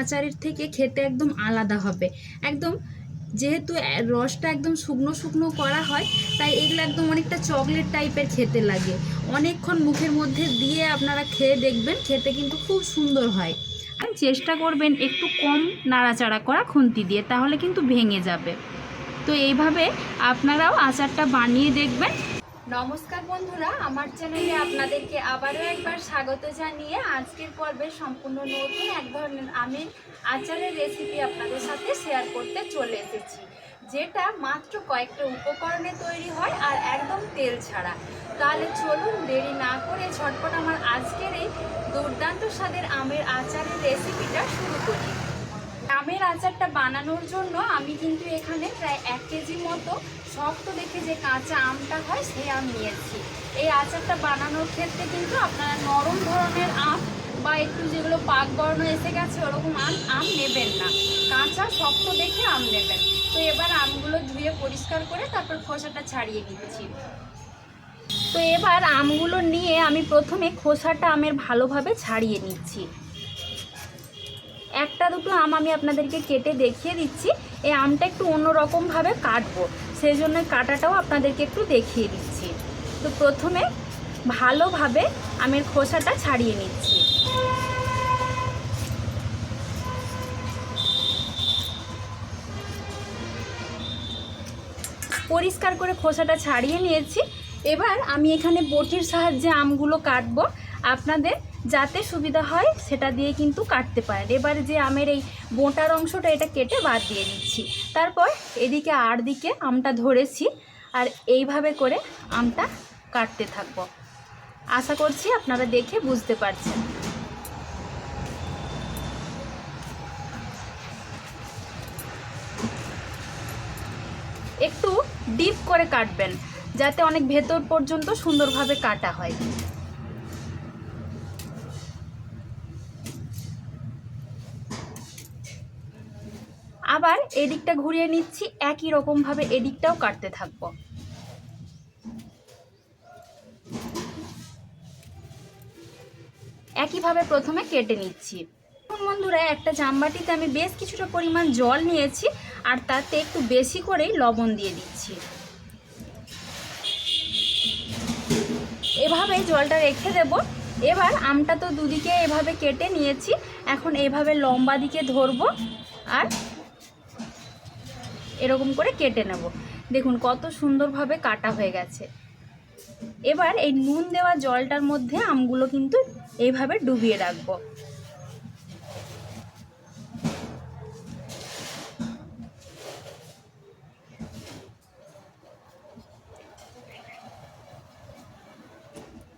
আচারের থেকে খেতে একদম আলাদা হবে। একদম যেহেতু রসটা একদম শুকনো শুকনো করা হয়, তাই এগুলো একদম অনেকটা চকলেট টাইপের খেতে লাগে। অনেকক্ষণ মুখের মধ্যে দিয়ে আপনারা খেয়ে দেখবেন, খেতে কিন্তু খুব সুন্দর হয়। আর চেষ্টা করবেন একটু কম নাড়াচাড়া করা খুন্তি দিয়ে, তাহলে কিন্তু ভেঙে যাবে। তো এইভাবে আপনারাও আচারটা বানিয়ে দেখবেন নমস্কার বন্ধুরা, আমার চ্যানেলে আপনাদেরকে আবারও একবার স্বাগত জানিয়ে আজকের পর্বে সম্পূর্ণ নতুন এক ধরনের আমের আচারের রেসিপি আপনাদের সাথে শেয়ার করতে চলে এসেছি, যেটা মাত্র কয়েকটা উপকরণে তৈরি হয় আর একদম তেল ছাড়া। তাহলে চলুন দেরি না করে ঝটপট আমার আজকের এই দুর্দান্ত স্বাদের আমের আচারের রেসিপিটা শুরু করি। আমের আচারটা বানানোর জন্য আমি কিন্তু এখানে প্রায় এক কেজি মতো শক্ত দেখে যে কাঁচা আমটা হয় সেই আম নিয়েছি। এই আচারটা বানানোর ক্ষেত্রে কিন্তু আপনারা নরম ধরনের আম বা একটু যেগুলো পাক বর্ণ এসে গেছে, ওরকম আম আম নেবেন না। কাঁচা, শক্ত দেখে আম নেবেন। তো এবার আমগুলো ধুয়ে পরিষ্কার করে তারপর খোসাটা ছাড়িয়ে নিচ্ছি। তো এবার আমগুলো নিয়ে আমি প্রথমে খোসাটা আমের ভালোভাবে ছাড়িয়ে নিচ্ছি। একটা দুটো আম আমি আপনাদেরকে কেটে দেখিয়ে দিচ্ছি। এই আমটা একটু অন্যরকমভাবে কাটবো। সেই জন্য কাটাটাও আপনাদেরকে একটু দেখিয়ে দিচ্ছি। তো প্রথমে ভালোভাবে আমের খোসাটা ছাড়িয়ে নিচ্ছি। পরিষ্কার করে খোসাটা ছাড়িয়ে নিয়েছি। এবার আমি এখানে বটির সাহায্যে আমগুলো কাটবো। আপনাদের যাতে সুবিধা হয়, সেটা দিয়ে কিন্তু কাটতে পারেন। এবার যে আমের এই বোঁটার অংশটা এটা কেটে বাদ দিয়ে দিচ্ছি। তারপর এদিকে আর দিকে আমটা ধরেছি আর এইভাবে করে আমটা কাটতে থাকব। আশা করছি আপনারা দেখে বুঝতে পারছেন। একটু ডিপ করে কাটবেন, যাতে অনেক ভেতর পর্যন্ত সুন্দরভাবে কাটা হয়। আবার এদিকটা ঘুরিয়ে নিচ্ছি, একই রকমভাবে এদিকটাও কাটতে থাকব। একইভাবে প্রথমে কেটে নিচ্ছি। বন্ধুরা, একটা জামবাটিতে আমি বেশ কিছুটা পরিমাণ জল নিয়েছি, আর তাতে একটু বেশি করেই লবণ দিয়ে দিচ্ছি। এভাবে জলটা রেখে দেব। এবার আমটা তো দুদিকে এভাবে কেটে নিয়েছি, এখন এভাবে লম্বা দিকে ধরবো, আর এরকম করে কেটে নেব। দেখুন কত সুন্দরভাবে কাটা হয়ে গেছে। এবার এই নুন দেওয়া জলটার মধ্যে আমগুলো কিন্তু এইভাবে ডুবিয়ে রাখব।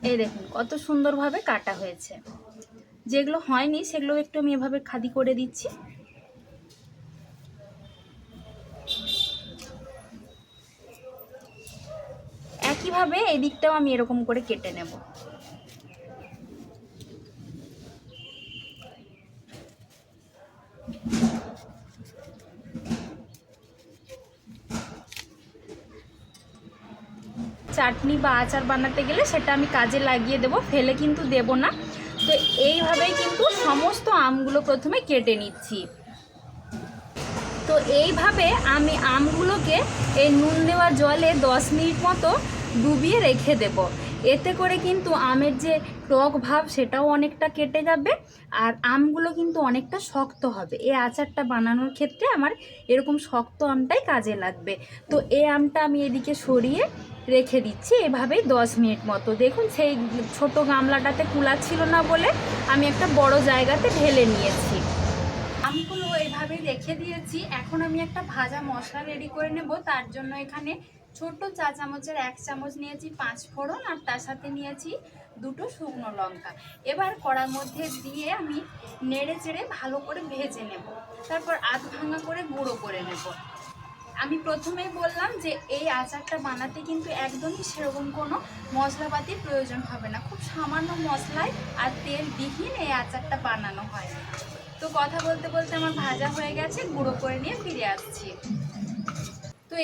এই দেখুন কত সুন্দরভাবে কাটা হয়েছে। যেগুলো হয়নি সেগুলো একটু আমি এভাবে খাদি করে দিচ্ছি। একইভাবে এই দিকটাও আমি এরকম করে কেটে নেব? চাটনি বা আচার বানাতে গেলে সেটা আমি কাজে লাগিয়ে দেব, ফেলে কিন্তু দেব না। তো এইভাবেই কিন্তু সমস্ত আমগুলো প্রথমে কেটে নিচ্ছি। তো এইভাবে আমি আমগুলোকে এই নুন দেওয়া জলে দশ মিনিট মতো ডুবিয়ে রেখে দেব। এতে করে কিন্তু আমের যে টক ভাব, সেটাও অনেকটা কেটে যাবে আর আমগুলো কিন্তু অনেকটা শক্ত হবে। এই আচারটা বানানোর ক্ষেত্রে আমার এরকম শক্ত আমটাই কাজে লাগবে। তো এই আমটা আমি এদিকে সরিয়ে রেখে দিচ্ছি এভাবেই দশ মিনিট মতো। দেখুন, সেই ছোট গামলাটাতে কুলা ছিল না বলে আমি একটা বড় জায়গাতে ঢেলে নিয়েছি। আমগুলো এইভাবে রেখে দিয়েছি। এখন আমি একটা ভাজা মশলা রেডি করে নেব। তার জন্য এখানে ছোট চা চামচের এক চামচ নিয়েছি পাঁচ ফোড়ন আর তার সাথে নিয়েছি দুটো শুকনো লঙ্কা। এবার কড়ার মধ্যে দিয়ে আমি নেড়ে চেড়ে ভালো করে ভেজে নেব। তারপর আধ ভাঙা করে গুঁড়ো করে নেব। আমি প্রথমেই বললাম যে এই আচারটা বানাতে কিন্তু একদমই সেরকম কোনো মশলাপাতির প্রয়োজন হবে না। খুব সামান্য মশলায় আর তেল বিহীন এই আচারটা বানানো হয়। তো কথা বলতে বলতে আমার ভাজা হয়ে গেছে, গুঁড়ো করে নিয়ে ফিরে আসছি।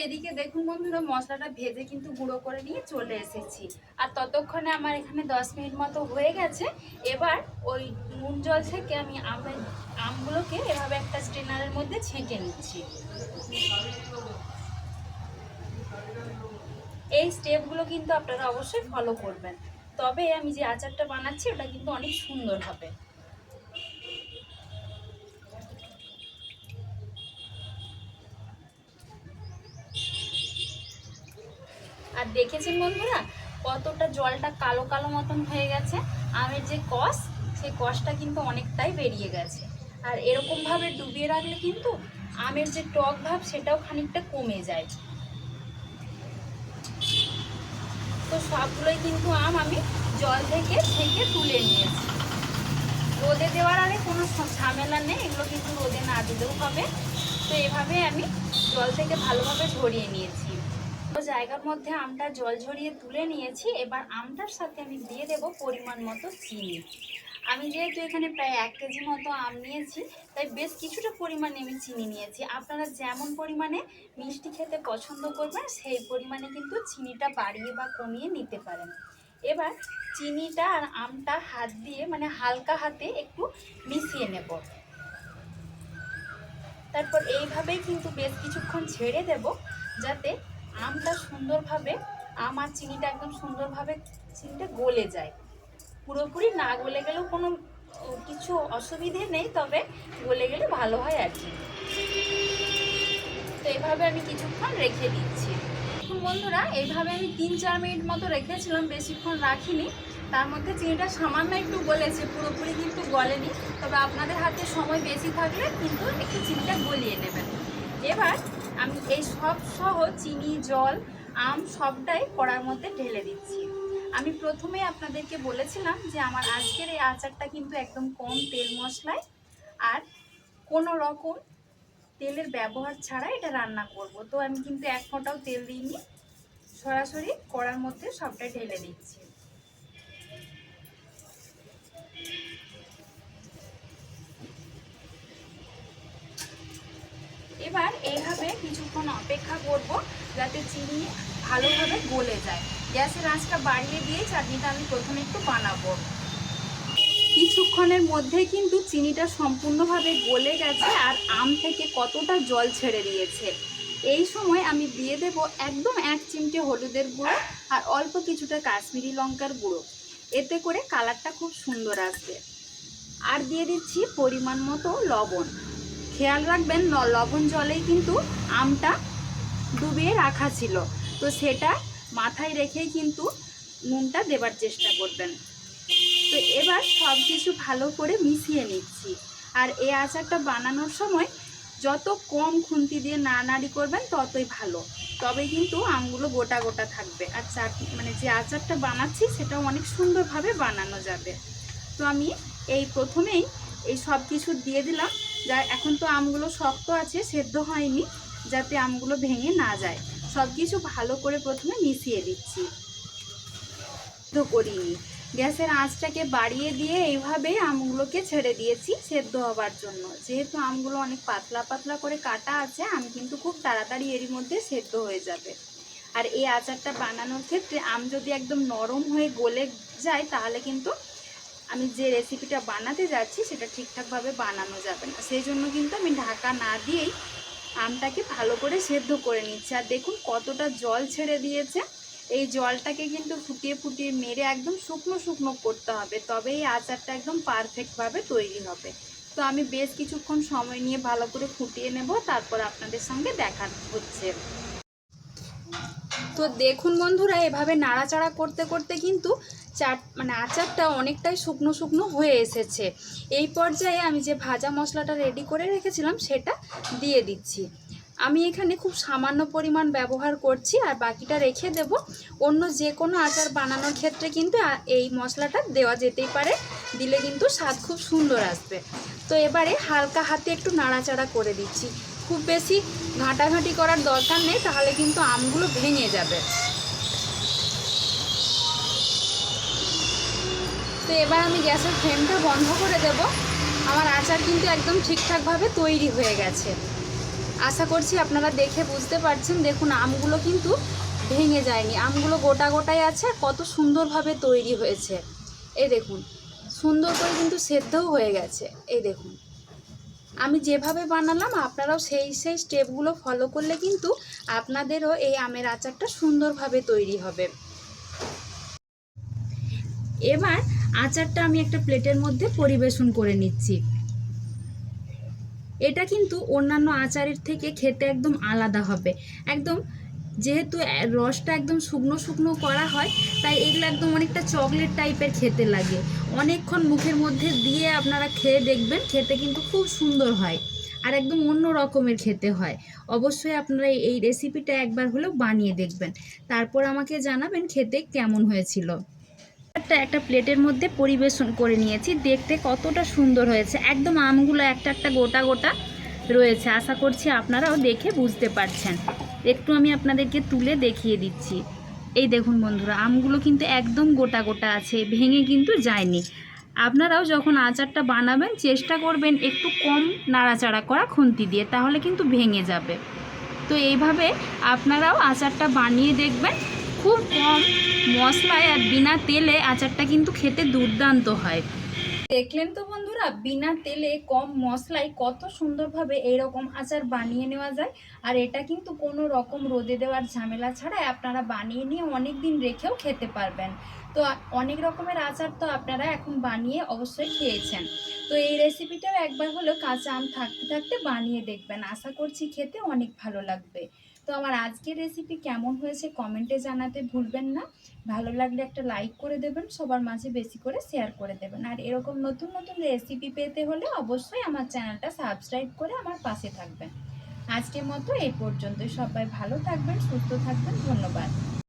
এদিকে দেখুন বন্ধুরা, মশলাটা ভেজে কিন্তু গুঁড়ো করে নিয়ে চলে এসেছি। আর ততক্ষণে আমার এখানে দশ মিনিট মতো হয়ে গেছে। এবার ওই নুন জল থেকে আমি আমের আমগুলোকে এভাবে একটা স্ট্রেনারের মধ্যে ছেঁকে নিচ্ছি। এই স্টেপগুলো কিন্তু আপনারা অবশ্যই ফলো করবেন। তবে আমি যে আচারটা বানাচ্ছি, ওটা কিন্তু অনেক সুন্দর হবে। আর দেখেছেন বন্ধুরা, কতটা জলটা কালো কালো মতন হয়ে গেছে? আমের যে কষ, সেই কষটা কিন্তু অনেকটাই বেরিয়ে গেছে। আর এরকমভাবে ডুবিয়ে রাখলে কিন্তু আমের যে টক ভাব, সেটাও খানিকটা কমে যায়। তো সবগুলোই কিন্তু আম আমি জল থেকে ছেঁকে তুলে নিয়েছি। রোদে দেওয়ার আগে কোনো ঝামেলা নেই, এগুলো কিন্তু রোদে না দিলেও হবে। তো এভাবে আমি জল থেকে ভালোভাবে ঝরিয়ে নিয়েছি। জায়গার মধ্যে আমটা জল ঝরিয়ে তুলে নিয়েছি। এবার আমটার সাথে আমি দিয়ে দেব পরিমাণ মতো চিনি। আমি যেহেতু এখানে প্রায় এক কেজি মতো আম নিয়েছি, তাই বেশ কিছুটা পরিমাণে আমি চিনি নিয়েছি। আপনারা যেমন পরিমাণে মিষ্টি খেতে পছন্দ করবেন, সেই পরিমাণে কিন্তু চিনিটা বাড়িয়ে বা কমিয়ে নিতে পারেন। এবার চিনিটা আর আমটা হাত দিয়ে মানে হালকা হাতে একটু মিশিয়ে নেব। তারপর এইভাবেই কিন্তু বেশ কিছুক্ষণ ছেড়ে দেব, যাতে আমটা সুন্দরভাবে, আম আর চিনিটা একদম সুন্দরভাবে চিনিটা গলে যায়। পুরোপুরি না গলে গেলেও কোনো কিছু অসুবিধে নেই, তবে গলে গেলে ভালো হয় আর কি। তো এইভাবে আমি কিছুক্ষণ রেখে দিচ্ছি। এখন বন্ধুরা, এইভাবে আমি তিন চার মিনিট মতো রেখেছিলাম, বেশিক্ষণ রাখিনি। তার মধ্যে চিনিটা সামান্য একটু গলেছে, পুরোপুরি কিন্তু গলেনি। তবে আপনাদের হাতে সময় বেশি থাকলে কিন্তু একটু চিনিটা গলিয়ে নেবেন। এবার আমি এই সব সহ চিনি, জল, আম সবটাই কড়ার মধ্যে ঢেলে দিচ্ছি। আমি প্রথমে আপনাদেরকে বলেছিলাম যে আমার আজকের এই আচারটা কিন্তু একদম কম তেল মশলায় আর কোনো রকম তেলের ব্যবহার ছাড়া এটা রান্না করব। তো আমি কিন্তু এক ফোঁটাও তেল দিইনি, সরাসরি কড়ার মধ্যে সবটা ঢেলে দিচ্ছি। এবার এইভাবে কিছুক্ষণ অপেক্ষা করব যাতে চিনি ভালোভাবে গলে যায়। গ্যাসের আঁচটা বাড়িয়ে দিয়ে চাটনিটা আমি প্রথমে একটু বানাবো। কিছুক্ষণের মধ্যে কিন্তু চিনিটা সম্পূর্ণভাবে গলে গেছে আর আম থেকে কতটা জল ছেড়ে দিয়েছে। এই সময় আমি দিয়ে দেব একদম এক চিমটে হলুদের গুঁড়ো আর অল্প কিছুটা কাশ্মীরি লঙ্কার গুঁড়ো। এতে করে কালারটা খুব সুন্দর আসবে। আর দিয়ে দিচ্ছি পরিমাণ মতো লবণ। খেয়াল রাখবেন লবণ জলেই কিন্তু আমটা ডুবিয়ে রাখা ছিল। তো সেটা মাথায় রেখেই কিন্তু নুনটা দেবার চেষ্টা করবেন। তো এবার সব কিছু ভালো করে মিশিয়ে নিচ্ছি। আর এই আচারটা বানানোর সময় যত কম খুন্তি দিয়ে নাড়ানাড়ি করবেন, ততই ভালো। তবে কিন্তু আমগুলো গোটা গোটা থাকবে। আর চাট মানে যে আচারটা বানাচ্ছি, সেটাও অনেক সুন্দরভাবে বানানো যাবে। তো আমি এই প্রথমেই এই সব কিছু দিয়ে দিলাম। যা, এখন তো আমগুলো শক্ত আছে, সেদ্ধ হয়নি, যাতে আমগুলো ভেঙে না যায়। সব কিছু ভালো করে প্রথমে মিশিয়ে দিচ্ছি। সেদ্ধ করিনি। গ্যাসের আঁচটাকে বাড়িয়ে দিয়ে এইভাবে আমগুলোকে ছেড়ে দিয়েছি সেদ্ধ হবার জন্য। যেহেতু আমগুলো অনেক পাতলা পাতলা করে কাটা আছে, আম কিন্তু খুব তাড়াতাড়ি এরই মধ্যে সেদ্ধ হয়ে যাবে। আর এই আচারটা বানানোর ক্ষেত্রে আম যদি একদম নরম হয়ে গলে যায়, তাহলে কিন্তু আমি যে রেসিপিটা বানাতে যাচ্ছি, সেটা ঠিকঠাকভাবে বানানো যাবে না। সেই জন্য কিন্তু আমি ঢাকা না দিয়েই আমটাকে ভালো করে সেদ্ধ করে নিচ্ছি। আর দেখুন কতটা জল ছেড়ে দিয়েছে। এই জলটাকে কিন্তু ফুটিয়ে ফুটিয়ে মেরে একদম শুকনো শুকনো করতে হবে। তবে এই আচারটা একদম পারফেক্টভাবে তৈরি হবে। তো আমি বেশ কিছুক্ষণ সময় নিয়ে ভালো করে ফুটিয়ে নেব। তারপর আপনাদের সঙ্গে দেখা হচ্ছে। তো দেখুন বন্ধুরা, এভাবে নাড়াচাড়া করতে করতে কিন্তু চাট মানে আচারটা অনেকটাই শুকনো শুকনো হয়ে এসেছে। এই পর্যায়ে আমি যে ভাজা মশলাটা রেডি করে রেখেছিলাম, সেটা দিয়ে দিচ্ছি। আমি এখানে খুব সামান্য পরিমাণ ব্যবহার করছি আর বাকিটা রেখে দেব। অন্য যে কোনো আচার বানানোর ক্ষেত্রে কিন্তু এই মশলাটা দেওয়া যেতেই পারে, দিলে কিন্তু স্বাদ খুব সুন্দর আসবে। তো এবারে হালকা হাতে একটু নাড়াচাড়া করে দিচ্ছি। খুব বেশি ঘাঁটাঘাঁটি করার দরকার নেই, তাহলে কিন্তু আমগুলো ভেঙে যাবে। তো এবার আমি গ্যাসের ফ্লেমটা বন্ধ করে দেব। আমার আচার কিন্তু একদম ঠিকঠাকভাবে তৈরি হয়ে গেছে। আশা করছি আপনারা দেখে বুঝতে পারছেন। দেখুন, আমগুলো কিন্তু ভেঙে যায়নি। আমগুলো গোটা গোটাই আছে কত সুন্দরভাবে তৈরি হয়েছে। এই দেখুন, সুন্দর করে কিন্তু সেদ্ধও হয়ে গেছে। এই দেখুন। আমি যেভাবে বানালাম, আপনারাও সেই সেই স্টেপগুলো ফলো করলে কিন্তু আপনাদেরও এই আমের আচারটা সুন্দরভাবে তৈরি হবে। এবার আচারটা আমি একটা প্লেটের মধ্যে পরিবেশন করে নিচ্ছি। এটা কিন্তু অন্যান্য আচারের থেকে খেতে একদম আলাদা হবে। একদম যেহেতু রসটা একদম শুকনো শুকনো করা হয়, তাই এগুলো একদম অনেকটা চকলেট টাইপের খেতে লাগে। অনেকক্ষণ মুখের মধ্যে দিয়ে আপনারা খেয়ে দেখবেন, খেতে কিন্তু খুব সুন্দর হয় আর একদম অন্য রকমের খেতে হয়। অবশ্যই আপনারা এই- রেসিপিটা একবার হলেও বানিয়ে দেখবেন। তারপর আমাকে জানাবেন খেতে কেমন হয়েছিল। একটা একটা প্লেটের মধ্যে পরিবেশন করে নিয়েছি, দেখতে কতটা সুন্দর হয়েছে। একদম আমগুলো একটা একটা গোটা গোটা রয়েছে। আশা করছি আপনারাও দেখে বুঝতে পারছেন। একটু আমি আপনাদেরকে তুলে দেখিয়ে দিচ্ছি। এই দেখুন বন্ধুরা, আমগুলো কিন্তু একদম গোটা গোটা আছে, ভেঙে কিন্তু যায়নি। আপনারাও যখন আচারটা বানাবেন, চেষ্টা করবেন একটু কম নাড়াচাড়া করা খুন্তি দিয়ে, তাহলে কিন্তু ভেঙে যাবে। তো এইভাবে আপনারাও আচারটা বানিয়ে দেখবেন, খুব কম মশলায় আর বিনা তেলে আচারটা কিন্তু খেতে দুর্দান্ত হয়। দেখলেন তো বন্ধুরা, বিনা তেলে কম মশলায় কত সুন্দরভাবে এইরকম আচার বানিয়ে নেওয়া যায়? আর এটা কিন্তু কোনো রকম রোদে দেওয়ার ঝামেলা ছাড়াই আপনারা বানিয়ে নিয়ে অনেক দিন রেখেও খেতে পারবেন। তো অনেক রকমের আচার তো আপনারা এখন বানিয়ে অবশ্যই খেয়েছেন। তো এই রেসিপিটাও একবার হলো কাঁচা আম থাকতে থাকতে বানিয়ে দেখবেন। আশা করছি খেতে অনেক ভালো লাগবে। তো আমার আজকের রেসিপি কেমন হয়েছে কমেন্টে জানাতে ভুলবেন না। ভালো লাগলে একটা লাইক করে দেবেন, সবার মাঝে বেশি করে শেয়ার করে দেবেন। আর এরকম নতুন নতুন রেসিপি পেতে হলে অবশ্যই আমার চ্যানেলটা সাবস্ক্রাইব করে আমার পাশে থাকবেন। আজকের মতো এই পর্যন্ত সবাই ভালো থাকবেন, সুস্থ থাকবেন। ধন্যবাদ।